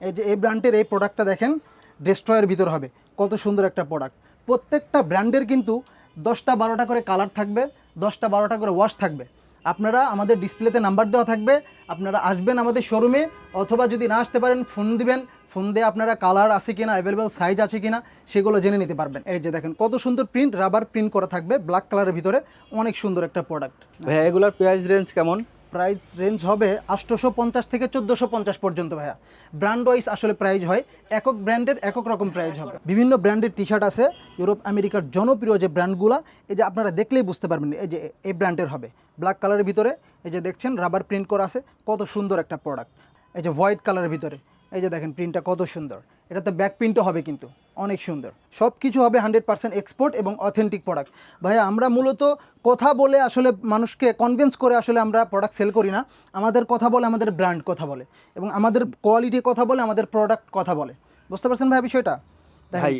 এই যে, এই ব্র্যান্ডের এই প্রোডাক্টটা দেখেন ডেস্ট্রয়ের ভিতর হবে। কত সুন্দর একটা প্রোডাক্ট প্রত্যেকটা ব্র্যান্ডের কিন্তু দশটা বারোটা করে কালার থাকবে, দশটা বারোটা করে ওয়াশ থাকবে। আপনারা আমাদের ডিসপ্লেতে নাম্বার দেওয়া থাকবে। আপনারা আসবেন আমাদের শোরুমে অথবা যদি না আসতে পারেন ফোন দিবেন। ফোন দিয়ে আপনারা কালার আছে কিনা অ্যাভেলেবেল সাইজ আছে কিনা, সেগুলো জেনে নিতে পারবেন। এই যে দেখেন, কত সুন্দর প্রিন্ট রাবার প্রিন্ট করা থাকবে ব্ল্যাক কালারের ভিতরে। অনেক সুন্দর একটা প্রোডাক্ট ভাইয়া, এগুলোর প্রাইস রেঞ্জ কেমন? প্রাইস রেঞ্জ হবে আটশোশো পঞ্চাশ থেকে চোদ্দোশো পঞ্চাশ পর্যন্ত ভাইয়া। ব্র্যান্ড ওয়াইজ আসলে প্রাইজ হয় একক ব্র্যান্ডের একক রকম প্রাইজ হবে। বিভিন্ন ব্র্যান্ডের টি শার্ট আছে, ইউরোপ, আমেরিকার জনপ্রিয় যে ব্র্যান্ডগুলো, এই যে আপনারা দেখলেই বুঝতে পারবেন এই যে এই ব্র্যান্ডের হবে। ব্ল্যাক কালারের ভিতরে, এই যে দেখছেন, রাবার প্রিন্ট করা আছে, কত সুন্দর একটা প্রোডাক্ট। এই যে হোয়াইট কালারের ভিতরে, এই যে দেখেন, প্রিন্টটা কত সুন্দর। এটাতে ব্যাক প্রিন্টও হবে কিন্তু, অনেক সুন্দর। সব কিছু হবে হান্ড্রেড পার্সেন্ট এক্সপোর্ট এবং অথেন্টিক প্রোডাক্ট ভাইয়া, আমরা মূলত কথা বলে আসলে মানুষকে কনভিন্স করে আসলে আমরা প্রোডাক্ট সেল করি না। আমাদের কথা বলে আমাদের ব্র্যান্ড কথা বলে এবং আমাদের কোয়ালিটি কথা বলে আমাদের প্রোডাক্ট কথা বলে। বুঝতে পারছেন ভাই বিষয়টা? ভাই